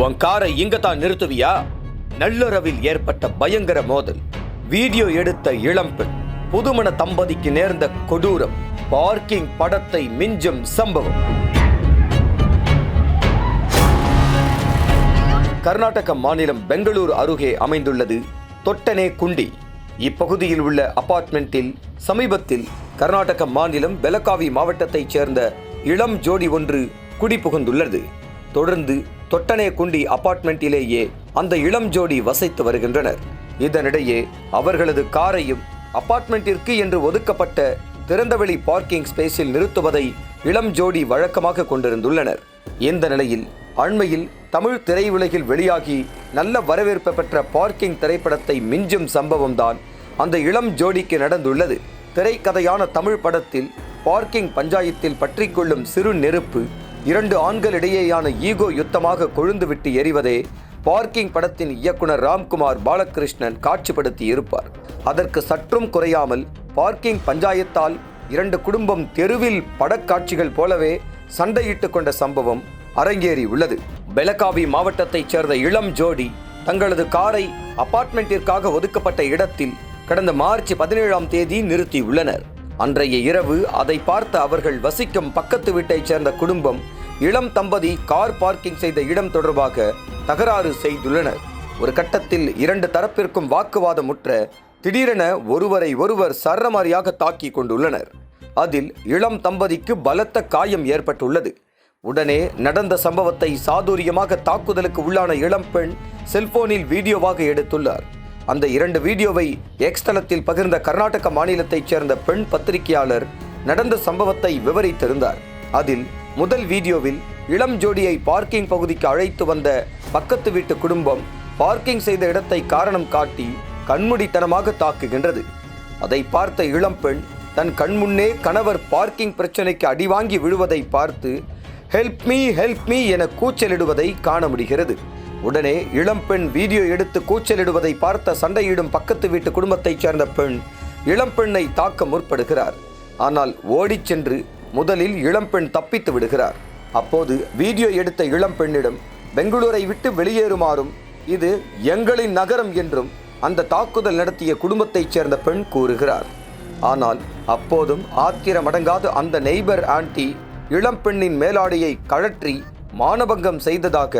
உன் காரை இங்கதான் நிறுத்துவியா? நள்ளுறவில் ஏற்பட்ட பயங்கர மோதல். வீடியோ எடுத்த இளம்பெண் புதுமண தம்பதிக்கு நேர்ந்த கொடூரம் பார்க்கிங் படத்தை மிஞ்சும் சம்பவம். கர்நாடக மாநிலம் பெங்களூர் அருகே அமைந்துள்ளது தொட்டனே குண்டி. இப்பகுதியில் உள்ள அபார்ட்மெண்ட்டில் சமீபத்தில் கர்நாடக மாநிலம் பெலகாவி மாவட்டத்தைச் சேர்ந்த இளம் ஜோடி ஒன்று குடிபுகுந்துள்ளது. தொடர்ந்து தொட்டனே குண்டி அபார்ட்மெண்ட்டிலேயே அந்த இளம் ஜோடி வசித்து வருகின்றனர். இதனிடையே அவர்களது காரையும் அபார்ட்மெண்ட்டிற்கு என்று ஒதுக்கப்பட்ட திறந்தவெளி பார்க்கிங் ஸ்பேஸில் நிறுத்துவதை இளம் ஜோடி வழக்கமாக கொண்டிருந்துள்ளனர். இந்த நிலையில் அண்மையில் தமிழ் திரையுலகில் வெளியாகி நல்ல வரவேற்பு பெற்ற பார்க்கிங் திரைப்படத்தை மிஞ்சும் சம்பவம்தான் அந்த இளம் ஜோடிக்கு நடந்துள்ளது. திரைக்கதையான தமிழ் படத்தில் பார்க்கிங் பஞ்சாயத்தில் பற்றிக்கொள்ளும் சிறு நெருப்பு இரண்டு ஆண்களிடையேயான ஈகோ யுத்தமாக கொழுந்துவிட்டு எரிவதே பார்க்கிங் படத்தின் இயக்குனர் ராம்குமார் பாலகிருஷ்ணன் காட்சிப்படுத்தி இருப்பார். அதற்கு சற்றும் குறையாமல் பார்க்கிங் பஞ்சாயத்தால் இரண்டு குடும்பம் தெருவில் படக்காட்சிகள் போலவே சண்டையிட்டு கொண்ட சம்பவம் அரங்கேறி உள்ளது. பெலகாவி மாவட்டத்தைச் சேர்ந்த இளம் ஜோடி தங்களது காரை அபார்ட்மெண்ட்டிற்காக ஒதுக்கப்பட்ட இடத்தில் கடந்த மார்ச் பதினேழாம் தேதி நிறுத்தியுள்ளனர். அன்றைய இரவு அதை பார்த்த அவர்கள் வசிக்கும் பக்கத்து வீட்டைச் சேர்ந்த குடும்பம் இளம் தம்பதி கார் பார்க்கிங் செய்த இடம் தொடர்பாக தகராறு செய்துள்ளனர். ஒரு கட்டத்தில் இரண்டு தரப்பிற்கும் வாக்குவாதம் முற்ற திடீரென ஒருவரை ஒருவர் சரமாரியாக தாக்கி கொண்டுள்ளனர். அதில் இளம் தம்பதிக்கு பலத்த காயம் ஏற்பட்டுள்ளது. உடனே நடந்த சம்பவத்தை சாதுரியமாக தாக்குதலுக்கு உள்ளான இளம்பெண் செல்போனில் வீடியோவாக எடுத்துள்ளார். அந்த இரண்டு வீடியோவை எக்ஸ்தலத்தில் பகிர்ந்த கர்நாடக மாநிலத்தைச் சேர்ந்த பெண் பத்திரிகையாளர் நடந்த சம்பவத்தை விவரித்திருந்தார். அதில் முதல் வீடியோவில் இளம் ஜோடியை பார்க்கிங் பகுதிக்கு அழைத்து வந்த பக்கத்து வீட்டு குடும்பம் பார்க்கிங் செய்த இடத்தை காரணம் காட்டி கண்மூடித்தனமாக தாக்குகின்றது. அதை பார்த்த இளம்பெண் தன் கண்முன்னே கணவர் பார்க்கிங் பிரச்சனைக்கு அடிவாங்கி விழுவதை பார்த்து ஹெல்ப் மீ ஹெல்ப் மீ என கூச்சலிடுவதை காண முடிகிறது. உடனே இளம்பெண் வீடியோ எடுத்து கூச்சலிடுவதை பார்த்த சண்டையிடும் பக்கத்து வீட்டு குடும்பத்தைச் சேர்ந்த பெண் இளம்பெண்ணை தாக்க முற்படுகிறார். ஆனால் ஓடிச் சென்று முதலில் இளம்பெண் தப்பித்து விடுகிறார். அப்போது வீடியோ எடுத்த இளம்பெண்ணிடம் பெங்களூரை விட்டு வெளியேறுமாறும் இது எங்களின் நகரம் என்றும் அந்த தாக்குதல் நடத்திய குடும்பத்தைச் சேர்ந்த பெண் கூறுகிறார். ஆனால் அப்போதும் ஆத்திரமடங்காத அந்த நெய்பர் ஆன்டி இளம்பெண்ணின் மேலாடையை கழற்றி மானபங்கம் செய்ததாக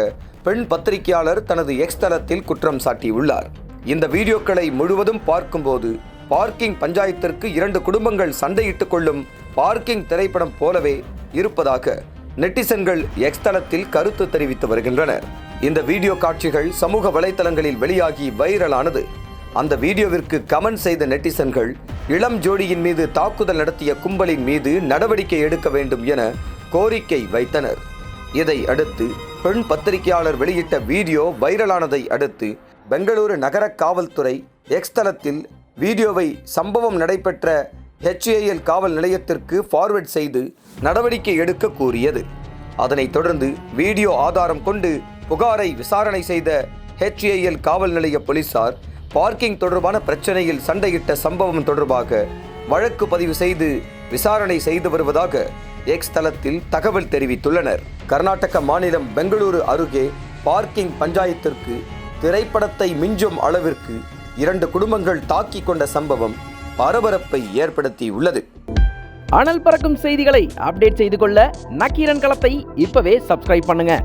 பெண் பத்திரிகையாளர் தனது எக்ஸ் தளத்தில் குற்றம் சாட்டியுள்ளார். இந்த வீடியோக்களை முழுவதும் பார்க்கும்போது பார்க்கிங் பஞ்சாயத்திற்கு இரண்டு குடும்பங்கள் சண்டையிட்டுக் கொள்ளும் பார்க்கிங் திரைப்படம் போலவே இருப்பதாக நெட்டிசன்கள் எக்ஸ் தளத்தில் கருத்து தெரிவித்து வருகின்றனர். இந்த வீடியோ காட்சிகள் சமூக வலைதளங்களில் வெளியாகி வைரலானது. அந்த வீடியோவிற்கு கமெண்ட் செய்த நெட்டிசன்கள் இளம் ஜோடியின் மீது தாக்குதல் நடத்திய கும்பலின் மீது நடவடிக்கை எடுக்க வேண்டும் என கோரிக்கை வைத்தனர். இதை அடுத்து பெண் பத்திரிகையாளர் வெளியிட்ட வீடியோ வைரலானதை அடுத்து பெங்களூரு நகர காவல்துறை எக்ஸ் தளத்தில் வீடியோவை சம்பவம் நடைபெற்ற ஹெச்ஏஎல் காவல் நிலையத்திற்கு ஃபார்வர்ட் செய்து நடவடிக்கை எடுக்க கூறியது. அதனைத் தொடர்ந்து வீடியோ ஆதாரம் கொண்டு புகாரை விசாரணை செய்த ஹெச்ஏஎல் காவல் நிலைய போலீசார் பார்க்கிங் தொடர்பான பிரச்சனையில் சண்டையிட்ட சம்பவம் தொடர்பாக வழக்கு பதிவு செய்து விசாரணை செய்து வருவதாக எக்ஸ் தளத்தில் தகவல் தெரிவித்துள்ளனர். கர்நாடக மாநிலம் பெங்களூரு அருகே பார்க்கிங் பஞ்சாயத்திற்கு திரைப்படத்தை மிஞ்சும் அளவிற்கு இரண்டு குடும்பங்கள் தாக்கி கொண்ட சம்பவம் பரபரப்பை ஏற்படுத்தியுள்ளது. அனல் பறக்கும் செய்திகளை அப்டேட் செய்து கொள்ள நக்கீரன் களத்தை இப்பவே சப்ஸ்கிரைப் பண்ணுங்க.